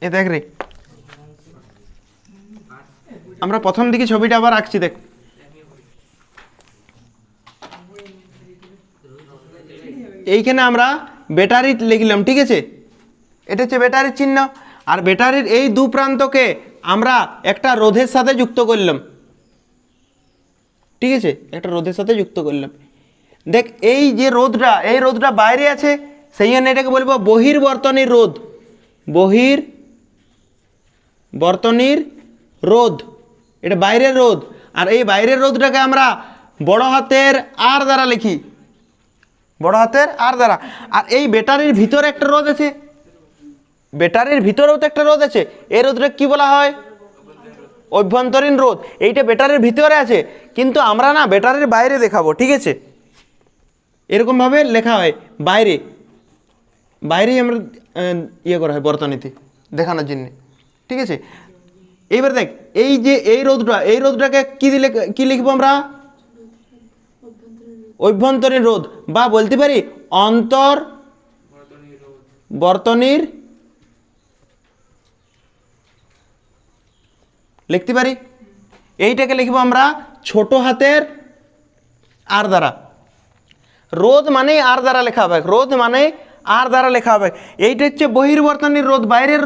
এ দেখ রে। আমরা প্রথম দিকে ছবিটা আবার আঁকছি দেখ। এইখানে আমরা ব্যাটারি লিখলাম, ঠিক আছে? এটা হচ্ছে ব্যাটারির চিহ্ন। আর ব্যাটারির এই দু প্রান্তকে আমরা একটা রোধের সাথে যুক্ত করলাম। ঠিক আছে? একটা রোধের সাথে যুক্ত করলাম। দেখ, এই যে রোধটা, এই রোধটা বাইরে আছে, সেই জন্য এটাকে বলব বহির্বর্তনীর রোধ। বহির বর্তনীর রোধ। এটা বাইরের রোধ। আর এই বাইরের রোধটাকে আমরা বড় হাতের আর দ্বারা লিখি। বড় হাতের আর দ্বারা। আর এই ব্যাটারির ভিতরে একটা রোধ আছে। ব্যাটারির ভিতরেও তো একটা রোধ আছে। এই রোধটা কি বলা হয়? অভ্যন্তরীণ রোধ। এইটা ব্যাটারির ভিতরে আছে। কিন্তু আমরা না ব্যাটারির বাইরে দেখাবো, ঠিক আছে? এরকমভাবে লেখা হয়, বাইরে। বাইরেই আমরা ইয়ে করা হয় বর্তনীতে, দেখানোর জন্য। ঠিক আছে? এইবার দেখ, এই যে এই রোদটা এই রোদটাকে কি দিলে, কি লিখব আমরা? অভ্যন্তরীণ রোধ। বা বলতে পারি অন্তর বর্তনীর লিখতে পারি। এইটাকে লিখব আমরা ছোট হাতের আর দ্বারা। রোদ মানে আর দ্বারা লেখা হবে। রোধ মানে আর দ্বারা লেখা হবে। এইটা হচ্ছে বহির্বর্তনীর রোধ, বাইরের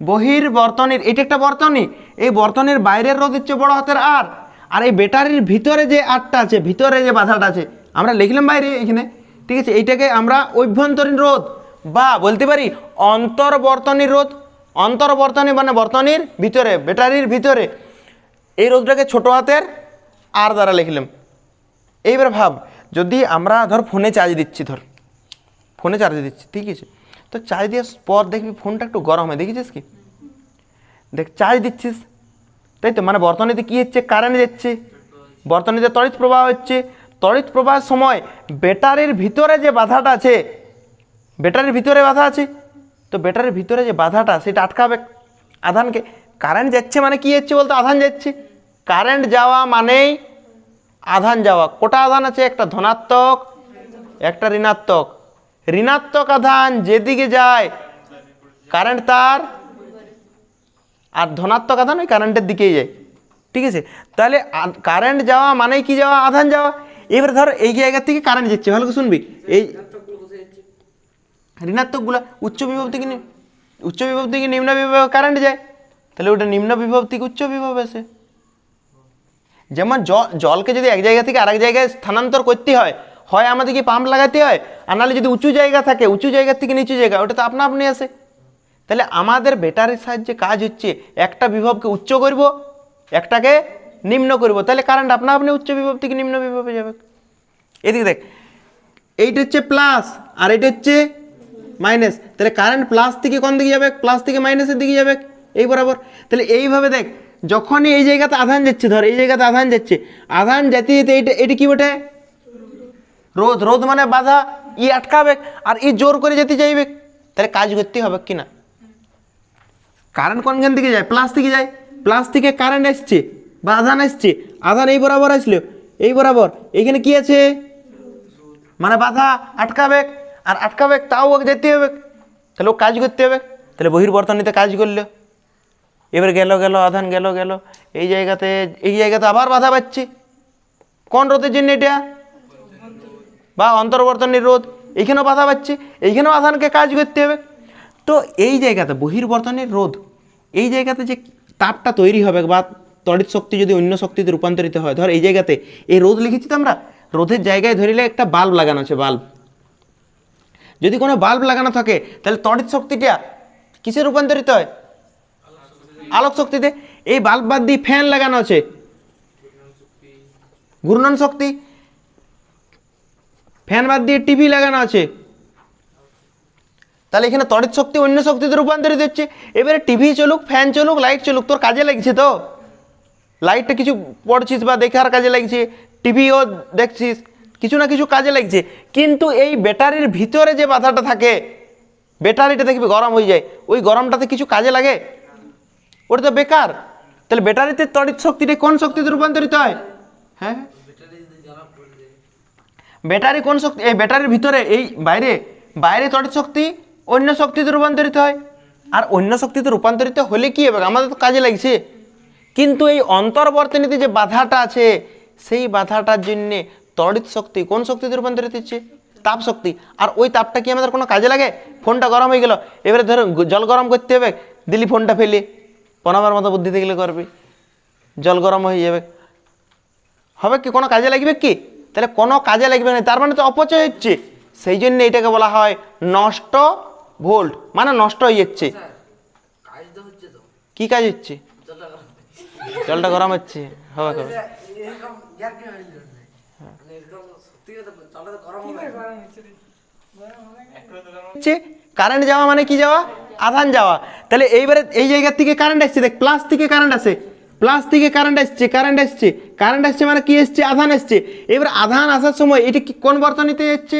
রোধ বহির্বর্তনীর এটা একটা বর্তনী। এই বর্তনীর বাইরের রোধ হচ্ছে বড় হাতের আর। আর এই ব্যাটারির ভিতরে যে আরটা আছে, ভিতরে যে বাধাটা আছে, আমরা লিখলাম বাইরে এখানে। ঠিক আছে, এইটাকে আমরা অভ্যন্তরীণ রোধ বা বলতে পারি অন্তর্বর্তনীর রোধ। অন্তর্বর্তনী মানে বর্তনীর ভিতরে, ব্যাটারির ভিতরে। এই রোধটাকে ছোট হাতের আর দ্বারা লিখলাম। এইবার ভাব, যদি আমরা ধর ফোনে চার্জ দিচ্ছি, ধর। ফোনে চার্জ দিচ্ছি, ঠিক আছে। তো চার্জ দেওয়ার পর দেখবি ফোনটা একটু গরম হয় দেখেছিস কি? দেখ, চার্জ দিচ্ছিস। তাই তো মানে বর্তনীতে কী হচ্ছে? কারেন্ট যাচ্ছে। বর্তনীতে তড়িৎ প্রবাহ হচ্ছে, তড়িৎ প্রবাহের সময় ব্যাটারির ভিতরে যে বাধাটা আছে, ব্যাটারির ভিতরে বাধা আছে, তো ব্যাটারির ভিতরে যে বাধাটা, সেটা আটকাবে আধানকে। কারেন্ট যাচ্ছে মানে কি হচ্ছে বলতো? আধান যাচ্ছে। কারেন্ট যাওয়া মানেই আধান যাওয়া। কোটা আধান আছে? একটা ধনাত্মক, একটা ঋণাত্মক। ঋণাত্মক আধান যেদিকে যায় কারেন্ট তার, আর ধনাত্মক আধান ওই কারেন্টের দিকেই যায়। ঠিক আছে? তাহলে কারেন্ট যাওয়া মানে কি যাওয়া? আধান যাওয়া। এবারে ধর এই জায়গা থেকে কারেন্ট যাচ্ছে, ভালো শুনবি। এই ঋণাত্মকগুলো উচ্চ বিভব থেকে উচ্চ বিভব থেকে নিম্ন বিভব কারেন্ট যায়। তাহলে ওটা নিম্ন বিভব থেকে উচ্চ বিভব আসে যেমন জল জলকে যদি এক জায়গা থেকে আরেক জায়গায় স্থানান্তর করতে হয় হয় আমাদেরকে পাম্প লাগাতে হয়? আর নাহলে যদি উঁচু জায়গা থাকে, উঁচু জায়গার থেকে নিচু জায়গা, ওটা তো আপনা আপনি আসে তাহলে আমাদের ব্যাটারির সাহায্যে কাজ হচ্ছে, একটা বিভবকে উচ্চ করব, একটাকে নিম্ন করব। তাহলে কারেন্ট আপনা আপনি উচ্চ বিভব থেকে নিম্ন বিভবে যাবে। এদিকে দেখ, এইটা হচ্ছে প্লাস আর এটা হচ্ছে মাইনাস তাহলে কারেন্ট প্লাস থেকে কোন দিকে যাবে? প্লাস থেকে মাইনাসের দিকে যাবে, এই বরাবর। তাহলে এইভাবে দেখ, যখনই এই জায়গাতে আধান যাচ্ছে, ধর এই জায়গাতে আধান যাচ্ছে, আধান যেতে এইটা এটা কি বটে? রোধ রোধ মানে বাধা, ই আটকাবে আর ই জোর করে যেতে চাইবে, তাহলে কাজ করতে হবে কি না? কারেন্ট কোনখান থেকে যায়? প্লাস থেকে যায়। প্লাস থেকে কারেন্ট আসছে বা আধান আসছে, আধান এই বরাবর আসলো, এই বরাবর। এখানে কি আছে? মানে বাধা আটকাবে আর আটকাবে তাও ওকে যেতে হবে। তাহলে ও কাজ করতে হবে। তাহলে বহির্বর্তনীতে কাজ করল। এবার গেল গেল, আধান গেল গেল। এই জায়গাতে এই জায়গাতে আবার বাধা পাচ্ছে। কোন রোধের জন্য এটা? বা অন্তর্বর্তনের রোধ এইখানেও বাধা পাচ্ছে, এইখানেও আধানকে কাজ করতে হবে। তো এই জায়গাতে বহির্বর্তনের রোধ এই জায়গাতে যে তাপটা তৈরি হবে বা তড়িৎ শক্তি যদি অন্য শক্তিতে রূপান্তরিত হয়, ধর এই জায়গাতে এই রোধ লিখেছি তো আমরা, রোধের জায়গায় ধরিলে একটা বাল্ব লাগানো আছে, বাল্ব। যদি কোনো বাল্ব লাগানো থাকে, তাহলে তড়িৎ শক্তিটা কিসে রূপান্তরিত হয়? আলোক শক্তিতে। এই বাল্ব বাদ দিয়ে ফ্যান লাগানো আছে। ঘূর্ণন শক্তি। ফ্যান বাদ দিয়ে টিভি লাগানো আছে। তাহলে এখানে তড়িৎ শক্তি অন্য শক্তিতে রূপান্তরিত হচ্ছে। এবারে টিভি চলুক, ফ্যান চলুক, লাইট চলুক, তোর কাজে লাগছে তো? লাইটটা কিছু পড়ছিস বা দেখার কাজে লাগছে, টিভিও দেখছিস, কিছু না কিছু কাজে লাগছে। কিন্তু এই ব্যাটারির ভিতরে যে বাধাটা থাকে, ব্যাটারিটা দেখবি গরম হয়ে যায়। ওই গরমটাতে কিছু কাজে লাগে? ওটা তো বেকার। তাহলে ব্যাটারিতে তড়িৎ শক্তিটা কোন শক্তিতে রূপান্তরিত হয়? হ্যাঁ? ব্যাটারি কোন শক্তি, এই ব্যাটারির ভিতরে, এই বাইরে বাইরে তড়িৎ শক্তি, অন্য শক্তিতে রূপান্তরিত হয়। আর অন্য শক্তিতে রূপান্তরিত হলে কি হবে? আমাদের তো কাজে লাগছে। কিন্তু এই অন্তর্বর্তনীতে যে বাধাটা আছে, সেই বাধাটার জন্যে তড়িৎ শক্তি কোন শক্তিতে রূপান্তরিত হচ্ছে? তাপ শক্তি। আর ওই তাপটা কি আমাদের কোনো কাজে লাগে? ফোনটা গরম হয়ে গেল। এবারে ধরো, জল গরম করতে হবে, দিলি ফোনটা ফেলে। পনাবার মতো বুদ্ধি গেলে করবে। জল গরম হয়ে যাবে। হবে কি? কোনো কাজে লাগবে কি? তাহলে কোনো কাজে লাগবে না তার মানে তো অপচয় হচ্ছে। সেই জন্য এটাকে বলা হয় নষ্ট ভোল্ট মানে নষ্ট হয়ে যাচ্ছে। কি কাজ হচ্ছে? জলটা গরম হচ্ছে। হবে হবে এরকম ইয়ার কি হইল মানে কারেন্ট যাওয়া মানে কি যাওয়া? আধান যাওয়া। তাহলে এইবারে এই জায়গার থেকে কারেন্ট আসছে দেখ প্লাস থেকে কারেন্ট আসে। প্লাস থেকে কারেন্ট আসছে কারেন্ট আসছে। কারেন্ট আসছে মানে কি এসছে? আধান আসছে এবার আধান আসার সময় এটি কি কোন বর্তনীতে যাচ্ছে?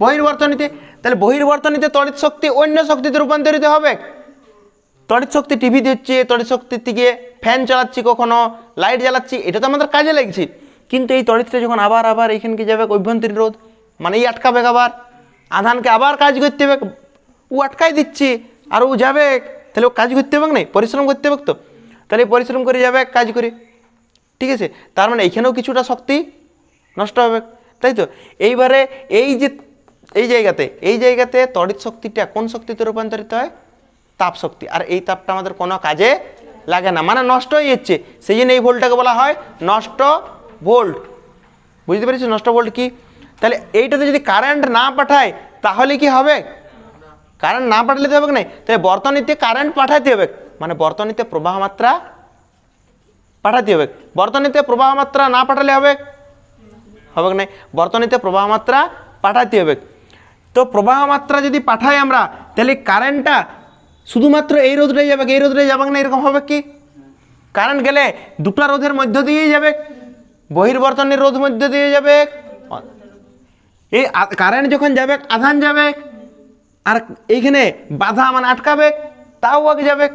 বহির্বর্তনীতে। তাহলে বহির্বর্তনীতে তড়িৎ শক্তি অন্য শক্তিতে রূপান্তরিত হবে। তড়িৎ শক্তি টিভি দিচ্ছে, তড়িৎ শক্তির থেকে ফ্যান চালাচ্ছি কখনো লাইট জ্বালাচ্ছি, এটা তো আমাদের কাজে লাগছে। কিন্তু এই তড়িৎটা যখন আবার আবার এইখানকে যাবে? অভ্যন্তরীণ রোধ। মানে এই আটকাবে আবার। আধানকে আবার কাজ করতে হবে। ও আটকাই দিচ্ছে, আর ও যাবে। তাহলে ও কাজ করতে হবে না? পরিশ্রম করতে হবে তো? তাহলে পরিশ্রম করে যাবে কাজ করে। ঠিক আছে? তার মানে এইখানেও কিছুটা শক্তি নষ্ট হবে। তাই তো? এইবারে এই যে, এই জায়গাতে এই জায়গাতে তড়িৎ শক্তিটা কোন শক্তিতে রূপান্তরিত হয়? তাপ শক্তি। আর এই তাপটা আমাদের কোনো কাজে লাগে না। মানে নষ্ট হয়ে যাচ্ছে। সেই জন্য এই ভোল্টটাকে বলা হয় নষ্ট ভোল্ট। বুঝতে পেরেছি? নষ্ট ভোল্ট কি? তাহলে এইটাতে যদি কারেন্ট না পাঠায়, তাহলে কি হবে? কারেন্ট না পাঠালে তো হবে না তাহলে বর্তনীতে কারেন্ট পাঠাতে হবে। মানে বর্তনীতে প্রবাহ মাত্রা পাঠাতে হবে। বর্তনীতে প্রবাহ মাত্রা না পাঠালে হবে? হবে না বর্তনীতে প্রবাহ মাত্রা পাঠাতে হবে। তো প্রবাহ মাত্রা যদি পাঠাই আমরা, তাহলে কারেন্টটা শুধুমাত্র এই রোদটাই যাবে এই রোদটাই যাবে না এরকম হবে কি? কারেন্ট গেলে দুটো রোধের মধ্য দিয়েই যাবে। বহির্বর্তনের রোধ মধ্য দিয়ে যাবে। এই কারেন্ট যখন যাবে, আধান যাবে, আর এইখানে বাধা মানে আটকাবে, তাও আগে যাবে।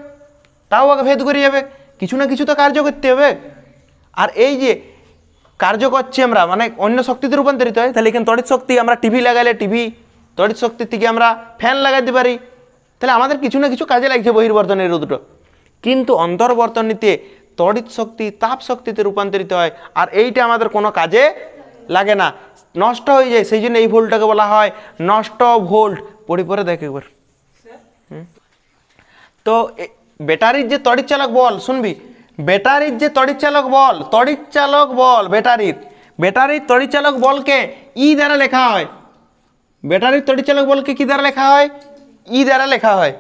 তাও আগে ভেদ করে যাবে। কিছু না কিছু তো কার্য করতে হবে। আর এই যে কার্য করছি আমরা মানে অন্য শক্তিতে রূপান্তরিত হয়, তাহলে এখানে তড়িৎ শক্তি আমরা টিভি লাগালে টিভি তড়িৎ শক্তির থেকে আমরা ফ্যান লাগাতে পারি। তাহলে আমাদের কিছু না কিছু কাজে লাগছে বহির্বর্তনের দুটো। কিন্তু অন্তর্বর্তনীতে তড়িৎ শক্তি, তাপ শক্তিতে রূপান্তরিত হয়, আর এইটা আমাদের কোনো কাজে লাগে না। নষ্ট হয়ে যায়, সেই জন্য এই ভোল্টটাকে বলা হয় নষ্ট ভোল্ট। পড়ি পরে দেখ। তো ব্যাটারির যে তড়িৎ চালক বল, শুনবি? ব্যাটারির যে তড়িৎ চালক বল তড়িৎ চালক বল, ব্যাটারির। ব্যাটারির তড়িৎ চালক বলকে ই দ্বারা লেখা হয়। ব্যাটারির তড়িৎচালক বলকে কী দ্বারা লেখা হয়? ই দ্বারা লেখা হয়।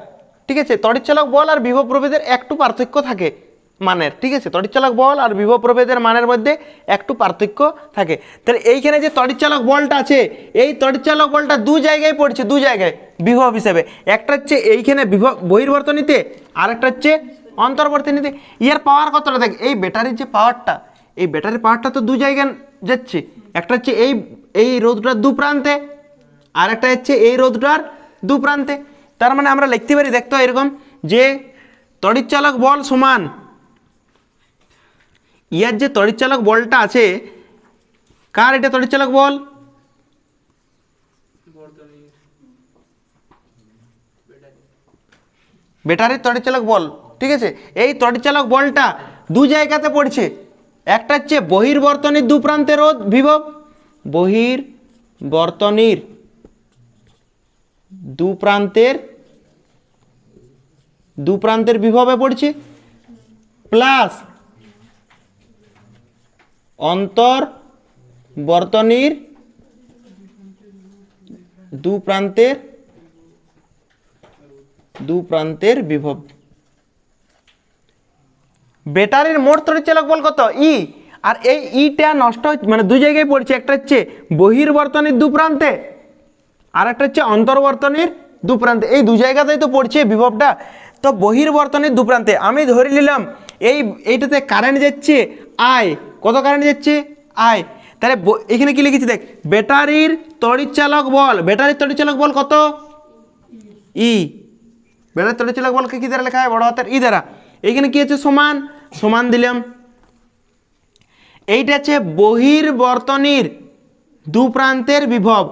ঠিক আছে? তড়িৎচালক বল আর বিভব প্রভেদের একটু পার্থক্য থাকে। মানের, ঠিক আছে? তড়িৎচালক বল আর বিভব প্রভেদের মানের মধ্যে একটু পার্থক্য থাকে। তাহলে এইখানে যে তড়িৎচালক বলটা আছে, এই তড়িৎচালক বলটা দু জায়গায় পড়ছে, দু জায়গায় বিভব হিসাবে। একটা হচ্ছে এইখানে বিভব বহির্বর্তনীতে আর একটা হচ্ছে অন্তর্বর্তনীতে। ইয়ার পাওয়ার কতটা দেখ, এই ব্যাটারির যে পাওয়ারটা এই ব্যাটারির পাওয়ারটা তো দু জায়গায় যাচ্ছে। একটা হচ্ছে এই এই রোদটার দু প্রান্তে আর একটা হচ্ছে এই রোদটার দু প্রান্তে। তার মানে আমরা লিখতে পারি, দেখতো এরকম যে তড়িৎচালক বল সমান ইয়ার যে তড়িৎচালক বলটা আছে, কার এটা তড়িৎচালক বল? ব্যাটারির তড়িৎচালক বল, ঠিক আছে? এই তড়িৎচালক বলটা দু জায়গাতে পড়ছে। একটা হচ্ছে বহির্বর্তনীর দু প্রান্তে রোধ, বিভব। বহির্বর্তনীর দু প্রান্তের দু প্রান্তের বিভবে পড়ছে। প্লাস অন্তর, বর্তনীর দু প্রান্তের দু প্রান্তের বিভব। ব্যাটারির মোট তড়িৎচালক বল কত? ই আর এই ইটা নষ্ট মানে দু জায়গায় পড়ছে, একটা হচ্ছে বহির্বর্তনীর দু প্রান্তে, আর একটা হচ্ছে অন্তর্বর্তনীর দু প্রান্তে। এই দু জায়গাতেই তো পড়ছে বিভবটা। তো বহির্বর্তনীর দু প্রান্তে, আমি ধরে নিলাম, এই এইটাতে কারেন্ট যাচ্ছে আয় কত কারেন্ট যাচ্ছে? আয়। তাহলে এখানে কি লিখেছি দেখ? ব্যাটারির তড়িৎচালক বল। ব্যাটারির তড়িৎচালক বল কত? ই ব্যাটারির তড়িৎচালক বলকে কি দ্বারা লেখা হয়? বড় হাতের ই দ্বারা। এইখানে কি আছে? সমান। সমান দিলাম। এইটা হচ্ছে বহির্বর্তনীর দু প্রান্তের বিভব।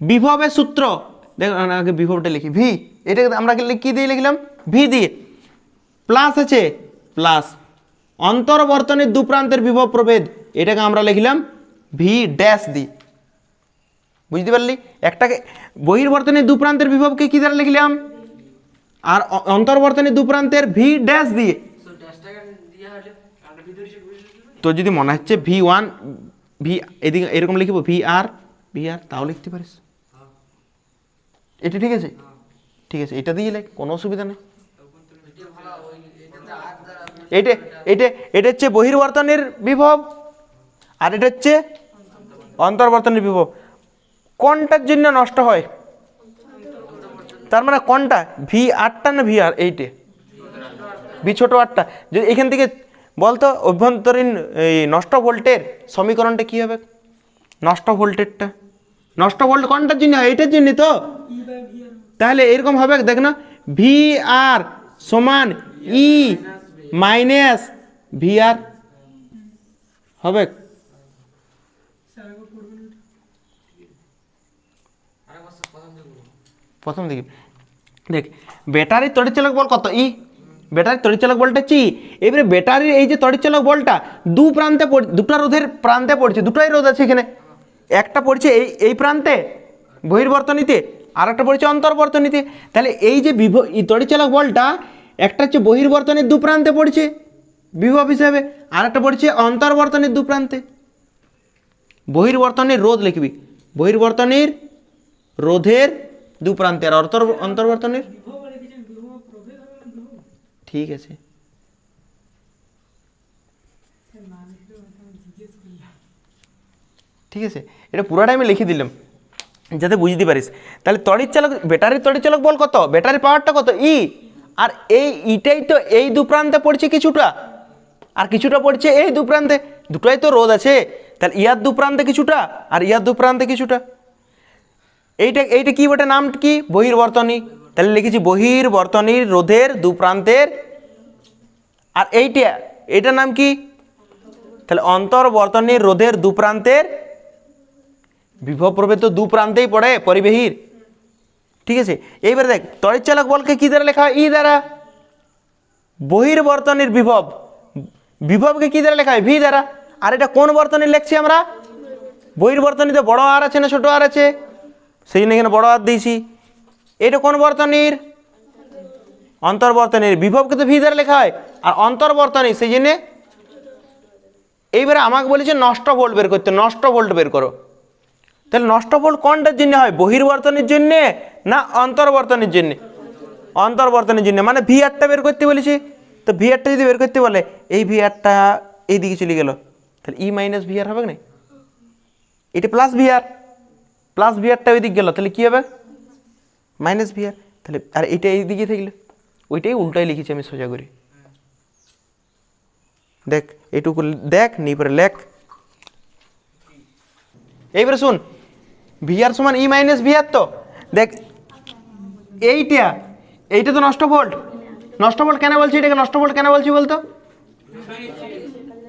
বিভবের সূত্র। দেখ, আগে বিভবটা লিখি। ভি এটাকে আমরা কি দিয়ে লিখলাম? ভি দিয়ে। প্লাস আছে। প্লাস অন্তর্বর্তনের দু প্রান্তের বিভব প্রভেদ এটাকে আমরা লিখলাম ভি ড্যাশ দিয়ে বুঝতে পারলি? একটাকে বহির্বর্তনের দু প্রান্তের বিভবকে কি দ্বারা লিখলাম? আর অন্তর্বর্তনের দু প্রান্তের ভি ড্যাশ দিয়ে তো যদি মনে হচ্ছে ভি ওয়ান ভি এদিকে এরকম লিখব ভি আর ভি আর তাও লিখতে পারিস? হ্যাঁ। এটা ঠিক আছে? ঠিক আছে এটা দিয়ে লেখ কোনো অসুবিধা নেই এটা ভালো ওই এটাতে আর দ্বারা এটা এটা এটা হচ্ছে বহির্বর্তনের বিভব আর এটা হচ্ছে অন্তর্বর্তনের বিভব। কোনটার জন্য নষ্ট হয়। তার মানে কোনটা ভি আটটা না ভি আর এইটে ভি ছোট আটটা। যদি এখান থেকে বলতো অভ্যন্তরীণ, এই নষ্ট ভোল্টের সমীকরণটা কী হবে? নষ্ট ভোল্টেরটা। নষ্ট ভোল্ট কোনটার জন্য হয়, এইটার জন্য তো? তাহলে এরকম হবে, দেখ না। ভি আর সমান ই মাইনাস ভি আর হবে। প্রথম দিকে। দেখ, ব্যাটারির তড়িৎচালক বল কত? ই, ব্যাটারির তড়িৎচালক বলটা চি। এবারে ব্যাটারির এই যে তড়িৎচালক বলটা দু প্রান্তে দুটো রোধের প্রান্তে পড়ছে, দুটোই রোধ আছে এখানে। একটা পড়ছে এই এই প্রান্তে বহির্বর্তনীতে আর একটা পড়ছে অন্তর্বর্তনীতে। তাহলে এই যে বিভ তড়িৎচালক বলটা একটা হচ্ছে বহির্বর্তনের দু প্রান্তে পড়ছে বিভব হিসাবে আর একটা পড়ছে অন্তর্বর্তনের দু প্রান্তে। বহির্বর্তনের রোধ লিখবি। বহির্বর্তনের রোধের দু প্রান্তে, আর অন্তর, অন্তর্বর্তনের? ঠিক আছে। ঠিক আছে, এটা পুরোটাই আমি লিখে দিলাম, যাতে বুঝতে পারিস। তাহলে তড়িৎ চালক, ব্যাটারির তড়িৎ চালক বল কত? ব্যাটারির পাওয়ারটা কত? ই আর এই ইটাই তো এই দু প্রান্তে পড়ছে কিছুটা। আর কিছুটা পড়ছে এই দু প্রান্তে। দুটোই তো রোদ আছে। তাহলে ইয়ার দু প্রান্তে কিছুটা আর ইয়ার দু প্রান্তে কিছুটা। এইটা এইটা কি বটে? নাম কি? বহির্বর্তনী। তাহলে লিখেছি বহির্বর্তনীর রোধের দু প্রান্তের। আর এইটা, এইটার নাম কি? তাহলে অন্তর্বর্তনীর রোধের দু প্রান্তের। বিভব প্রভেদ তো দু প্রান্তেই পড়ে, পরিবেহীর। ঠিক আছে? এইবারে দেখ তড়িৎচালক বলকে কি দ্বারা লেখা হয়? ই দ্বারা। বহির্বর্তনীর বিভব। বিভবকে কি দ্বারা লেখা হয়? ভি দ্বারা। আর এটা কোন বর্তনী লিখছি আমরা? বহির্বর্তনীতে বড় আর আছে না ছোট আর আছে? সেই জন্য এখানে বড় আর দিয়েছি। এটা কোন বর্তনীর? অন্তর্বর্তনীর। বিভবকে তো ভি দ্বারা লেখা হয়। আর অন্তর্বর্তনী, সেই জন্যে এইবারে আমাকে বলেছে নষ্ট ভোল্ট বের করতে। নষ্ট ভোল্ট বের করো। তাহলে নষ্ট ভোল্ট কোনটার জন্য হয়? বহির্বর্তনের জন্যে? না, অন্তর্বর্তনের জন্যে। অন্তর্বর্তনের জন্য মানে ভি আরটা বের করতে বলেছি। তো ভি আরটা যদি বের করতে বলে, এই ভি আরটা এই দিকে চলে গেল। তাহলে ই মাইনাস ভি আর হবে না? এটা plus V R plus V আরটা ওই দিকে গেল, তাহলে কী হবে? মাইনাস ভি আর তাহলে, আর এইটা এই দিকে থাকলে। ওইটাই উল্টাই লিখেছি আমি সোজা করে। দেখ এটুকু দেখ, নিয়ে পরে লেখ। এইবারে শুন ভিআর সমান ই মাইনাস ভিআর তো? দেখ এইটা এইটা তো নষ্ট ভোল্ট। নষ্ট ভোল্ট কেন বলছি? এটাকে নষ্ট ভোল্ট কেন বলছি বলতো?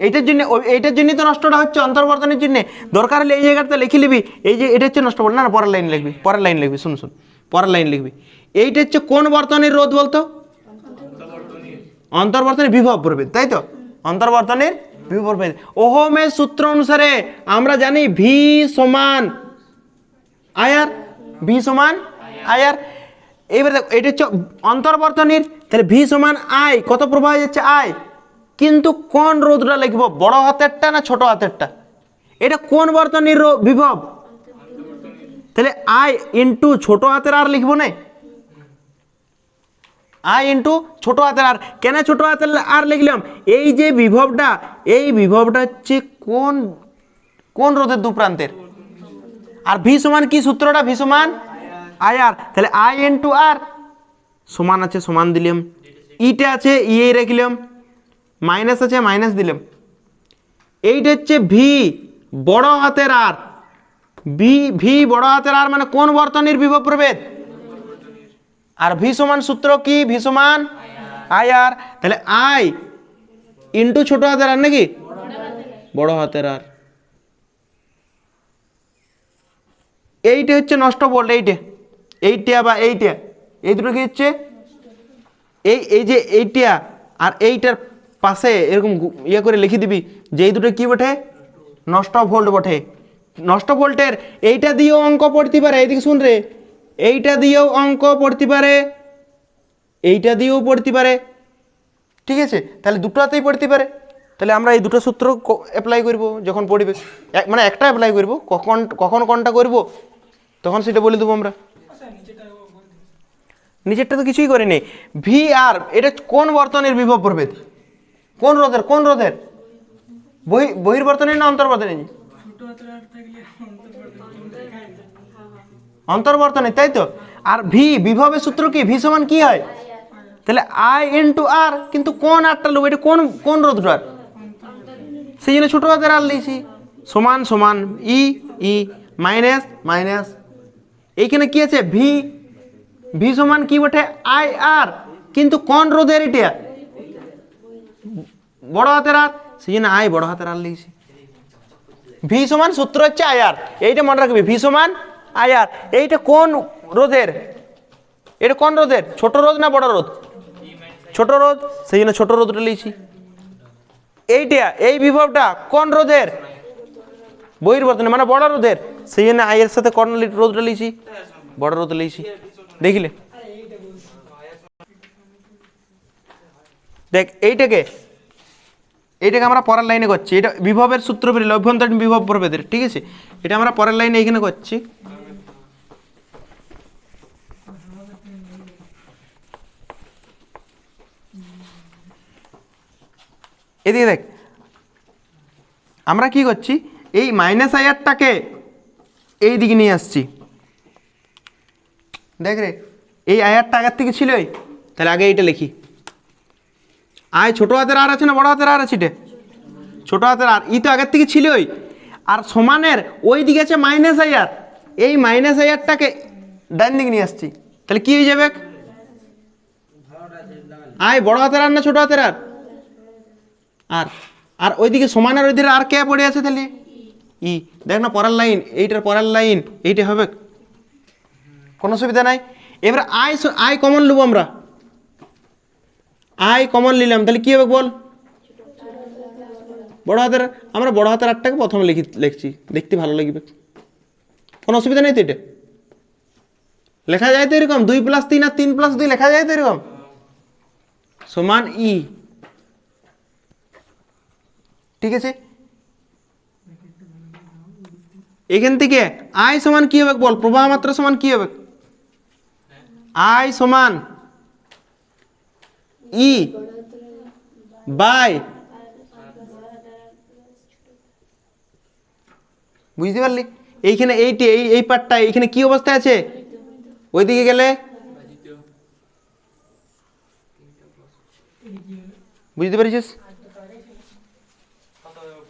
এইটার জন্য এইটার জন্যই তো নষ্টটা হচ্ছে অন্তর্বর্তনের জন্য। দরকার হলে এই জায়গাটা লিখে নিবি এই যে এটা হচ্ছে নষ্ট ভোল্ট। না, পরের লাইন লিখবি পরের লাইন লিখবি শুন শুন। পরের লাইন লিখবি। এইটা হচ্ছে কোন বর্তনের রোধ বলতো? অন্তর্বর্তনের বিভব প্রভেদ তাই তো? অন্তর্বর্তনের বিভব প্রভেদ। ওহমের সূত্র অনুসারে আমরা জানি ভি সমান আয়ার ভি সমান আয়ার। এবারে দেখো, এটা হচ্ছে অন্তর্বর্তনীর, তাহলে ভি সমান আই, কত প্রবাহ যাচ্ছে আই? কিন্তু কোন রোধটা লিখব? বড় হাতেরটা না ছোট হাতেরটা? এটা কোন বর্তনীর বিভব? তাহলে আই ইন্টু ছোট হাতের আর লিখব না। আই ইন্টু ছোট হাতের আর। কেন ছোট হাতের আর লিখলাম? এই যে বিভবটা, এই বিভবটা হচ্ছে কোন কোন রোধের দু প্রান্তের? আর ভি সমান কি সূত্রটা? ভি সমান আই আর, তাহলে আই এন টু আর সমান আছে, সমান দিলাম। ইটা আছে ইয়ে রাখলাম। মাইনাস আছে, মাইনাস দিলাম। এইটা হচ্ছে ভি বড় হাতের আর ভি ভি বড় হাতের আর মানে কোন বর্তনীর বিভব প্রভেদ আর ভি সমান সূত্র কি? ভি সমান আই আর তাহলে আই ইন্টু ছোট হাতের আর নাকি? বড় হাতের আর এইটা হচ্ছে নষ্ট ভোল্ট, এইটা। এইটা বা এইটা। এই দুটো কি হচ্ছে? এই এই যে এইটা আর এইটার পাশে এরকম ইয়ে করে লিখে দিবি যে এই দুটো কি বটে? নষ্ট ভোল্ট বটে। নষ্ট ভোল্টের এইটা দিয়েও অঙ্ক পড়তে পারে, এইদিকে শুন রে। এইটা দিয়েও অঙ্ক পড়তে পারে, এইটা দিয়েও পড়তে পারে। ঠিক আছে? তাহলে দুটোতেই পড়তে পারে। তাহলে আমরা এই দুটো সূত্র অ্যাপ্লাই করব যখন পড়বে। মানে একটা অ্যাপ্লাই করব, কখন কখন কোনটা করব, তখন সেটা বলে দেবো আমরা। নিচেরটা তো কিছুই করিনি। ভি আর এটা কোন বর্তনের বিভব প্রভেদ? কোন রোধের কোন রোধের? বহি, বহির্বর্তনের না অন্তর্বর্তনের? অন্তর্বর্তনের, তাই তো? আর ভি বিভবের সূত্র কি? ভি সমান কি হয়? তাহলে আই ইন্টু আর কিন্তু কোন আরটা লোক এটা কোন কোন রোধটার? সেই জন্য ছোটো হাতের আর লিখছি সমান সমান ই ই মাইনাস মাইনাস এইখানে কি আছে? ভি ভি সমান কি বটে? I R. কিন্তু কোন রোধের এটা বড় হাতের আর সেই জন্য আই বড় হাতের আর লিখছি। ভি সমান সূত্র হচ্ছে আই আর। এইটা মনে রাখবি ভি সমান আই আর। এইটা কোন রোধের এটা কোন রোধের ছোট রোধ না বড় রোধ ছোট রোধ সেই জন্য ছোট রোধটা লিখছি। এইটা, এই বিভবটা কোন রোধের বহির্বর্তনে মানে বড় রোধের সেই জন্য আইয়ের সাথে কোন রোধটা লিখছি। বড় রোধ লিখছি। দেখিলে। দেখ, এইটাকে এইটাকে আমরা পরের লাইনে করছি। এটা বিভবের সূত্র বেরিয়ে অভ্যন্তরীণ বিভব প্রভেদের, ঠিক আছে? এটা আমরা পরের লাইনে এইখানে করছি। এদিকে দেখ, আমরা কি করছি? এই মাইনাস আয়ারটাকে এই দিকে নিয়ে আসছি। দেখ রে, এই আয়ারটা আগের থেকে ছিলই। তাহলে আগে এইটা লিখি। আয়, ছোট হাতের আর আছে না বড় হাতের আর আছে এটা? ছোট হাতের আর ই তো আগের থেকে ছিলই। আর সমানের ওই দিকে আছে মাইনাস আয়ার। এই মাইনাস আয়ারটাকে ডান দিকে নিয়ে আসছি। তাহলে কি হয়ে যাবে? আয়, বড় হাতের আর না ছোট হাতের আর আর আর ওইদিকে সমানের ওইদিকে আর কে পড়ে আছে তাহলে? ই। দেখ না, পরের লাইন এইটার পরের লাইন এইটা হবে কোনো সুবিধা নাই? এবার আই আই কমন নেব আমরা। আই কমন নিলাম, তাহলে কী হবে বল? বড় হাতের, আমরা বড় হাতের আটটাকে প্রথমে লিখি লিখছি, দেখতে ভালো লাগবে। কোনো অসুবিধা নেই তো এটা? লেখা যায় তো এরকম, দুই প্লাস তিন আর তিন প্লাস দুই, লেখা যায় তো এরকম? সমান ই। ঠিক আছে? এখান থেকে আয় সমান কি হবে বল? প্রবাহ মাত্রা সমান কি হবে? আই সমান ই বাই। বুঝতে পারলি? এইখানে এইটি, এই এই পার্টটা এইখানে কি অবস্থায় আছে? ওইদিকে গেলে? বুঝতে পেরেছিস?